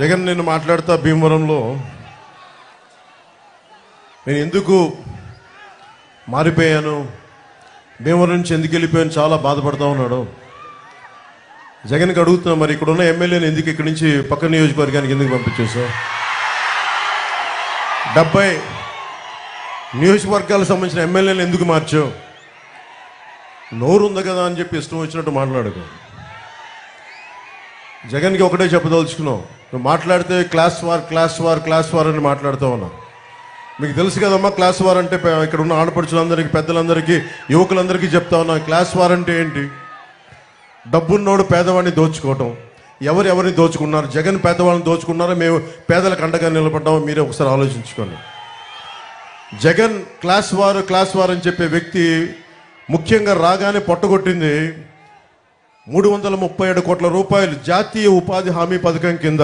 జగన్ నేను మాట్లాడుతా భీమవరంలో. నేను ఎందుకు మారిపోయాను? భీమవరం నుంచి ఎందుకు వెళ్ళిపోయాను? చాలా బాధపడతా ఉన్నాడు. జగన్కి అడుగుతున్నా మరి ఇక్కడ ఉన్న ఎమ్మెల్యేని ఎందుకు ఇక్కడి నుంచి పక్క నియోజకవర్గానికి ఎందుకు పంపించేసావు డెబ్బై నియోజకవర్గాలకు సంబంధించిన ఎమ్మెల్యేలు ఎందుకు మార్చావు? నోరు ఉంది కదా అని చెప్పి ఇష్టం వచ్చినట్టు మాట్లాడుకో. జగన్కి ఒకటే చెప్పదలుచుకున్నావు. నువ్వు మాట్లాడితే class war class war class war అని మాట్లాడుతూ ఉన్నావు మీకు తెలుసు కదమ్మా క్లాస్ వార్ అంటే ఇక్కడ ఉన్న ఆడపడుచులందరికీ పెద్దలందరికీ యువకులందరికీ చెప్తా ఉన్నా క్లాస్ వార్ అంటే ఏంటి? డబ్బున్నోడు పేదవాడిని దోచుకోవటం. ఎవరు ఎవరిని దోచుకున్నారు? జగన్ పేదవాళ్ళని దోచుకున్నారో? మేము పేదలకు అండగా నిలబడ్డామో? మీరే ఒకసారి ఆలోచించుకోండి. జగన్ క్లాస్ వారు క్లాస్ వారు అని చెప్పే వ్యక్తి ముఖ్యంగా రాగానే పొట్టగొట్టింది మూడు వందల ముప్పై ఏడు కోట్ల రూపాయలు జాతీయ ఉపాధి హామీ పథకం కింద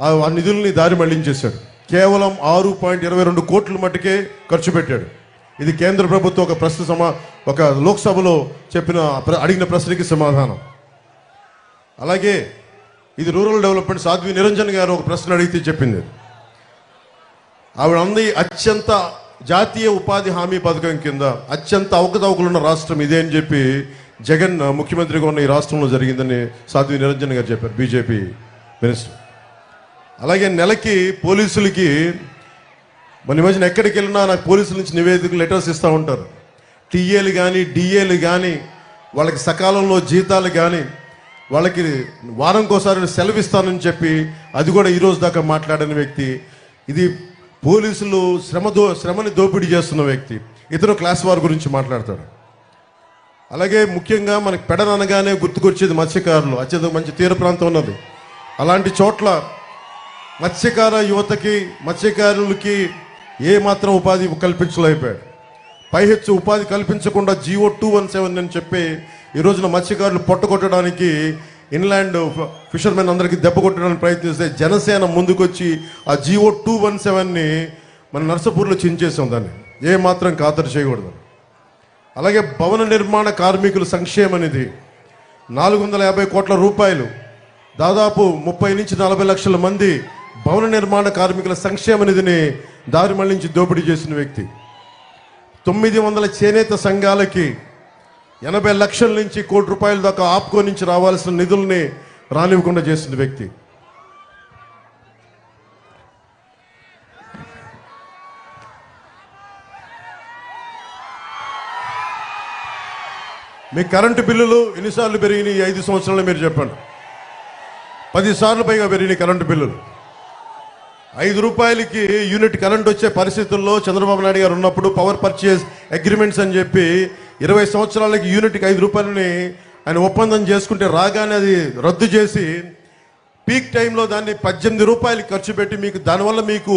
ఆ నిధుల్ని దారి మళ్ళించేశాడు. కేవలం ఆరు పాయింట్ ఇరవై రెండు కోట్ల మట్టుకే ఖర్చు పెట్టాడు. ఇది కేంద్ర ప్రభుత్వం ఒక ప్రశ్న సమా ఒక లోక్సభలో చెప్పిన ప్ర- అడిగిన ప్రశ్నకి సమాధానం. అలాగే ఇది రూరల్ డెవలప్మెంట్ సాధ్వి నిరంజన్ గారు ఒక ప్రశ్న అడిగితే చెప్పింది. ఆవిడ అంది అత్యంత జాతీయ ఉపాధి హామీ పథకం కింద అత్యంత అవకతవకలున్న రాష్ట్రం ఇదే అని చెప్పి జగన్ ముఖ్యమంత్రిగా ఉన్న ఈ రాష్ట్రంలో జరిగిందని సాధ్వి నిరంజన్ గారు చెప్పారు బీజేపీ మినిస్టర్. అలాగే నెలకి పోలీసులకి మన మధ్యన ఎక్కడికి వెళ్ళినా నాకు పోలీసుల నుంచి నివేదిక లెటర్స్ ఇస్తూ ఉంటారు. టీఏలు కానీ డిఏలు కానీ వాళ్ళకి సకాలంలో జీతాలు కానీ వాళ్ళకి వారంకోసారి సెలవు ఇస్తానని చెప్పి అది కూడా ఈ రోజు దాకా మాట్లాడిన వ్యక్తి. ఇది పోలీసులు శ్రమ దో శ్రమని దోపిడీ చేస్తున్న వ్యక్తి. ఇతను క్లాస్ వార్ గురించి మాట్లాడతాడు. అలాగే ముఖ్యంగా మనకి పెడననగానే గుర్తుకొచ్చేది మత్స్యకారులు. అత్యంత మంచి తీర ప్రాంతం ఉన్నది. అలాంటి చోట్ల మత్స్యకార యువతకి మత్స్యకారులకి ఏ మాత్రం ఉపాధి కల్పించలేకపోయాడు. పైహెచ్చు ఉపాధి కల్పించకుండా జియో టూ వన్ సెవెన్ అని చెప్పి ఈ రోజున మత్స్యకారులు పొట్టగొట్టడానికి ఇన్లాండ్ ఫిషర్మెన్ అందరికీ దెబ్బ కొట్టడానికి ప్రయత్నిస్తే జనసేన ముందుకొచ్చి ఆ జియో టూ వన్ సెవెన్ని మన నర్సపూర్లో చించేసాం దాన్ని. ఏ మాత్రం ఖాతరు చేయకూడదు. అలాగే భవన నిర్మాణ కార్మికుల సంక్షేమ నిధి. నాలుగు వందల యాభై కోట్ల రూపాయలు. దాదాపు ముప్పై నుంచి నలభై లక్షల మంది భవన నిర్మాణ కార్మికుల సంక్షేమ నిధిని దారి మళ్ళించి దోపిడీ చేసిన వ్యక్తి. తొమ్మిది వందల చేనేత సంఘాలకి ఎనభై లక్షల నుంచి కోటి రూపాయల దాకా ఆప్కో నుంచి రావాల్సిన నిధుల్ని రానివ్వకుండా చేసిన వ్యక్తి. మీ కరెంటు బిల్లులు ఎన్నిసార్లు పెరిగినాయి ఐదు సంవత్సరాలు మీరు చెప్పండి. పది సార్లు పైగా పెరిగినాయి కరెంటు బిల్లులు. ఐదు రూపాయలకి యూనిట్ కరెంట్ వచ్చే పరిస్థితుల్లో చంద్రబాబు నాయుడు గారు ఉన్నప్పుడు పవర్ పర్చేస్ అగ్రిమెంట్స్ అని చెప్పి ఇరవై సంవత్సరాలకి యూనిట్కి ఐదు రూపాయలని ఆయన ఒప్పందం చేసుకుంటే రాగానే అది రద్దు చేసి పీక్ టైంలో దాన్ని పద్దెనిమిది రూపాయలు ఖర్చు పెట్టి మీకు దానివల్ల మీకు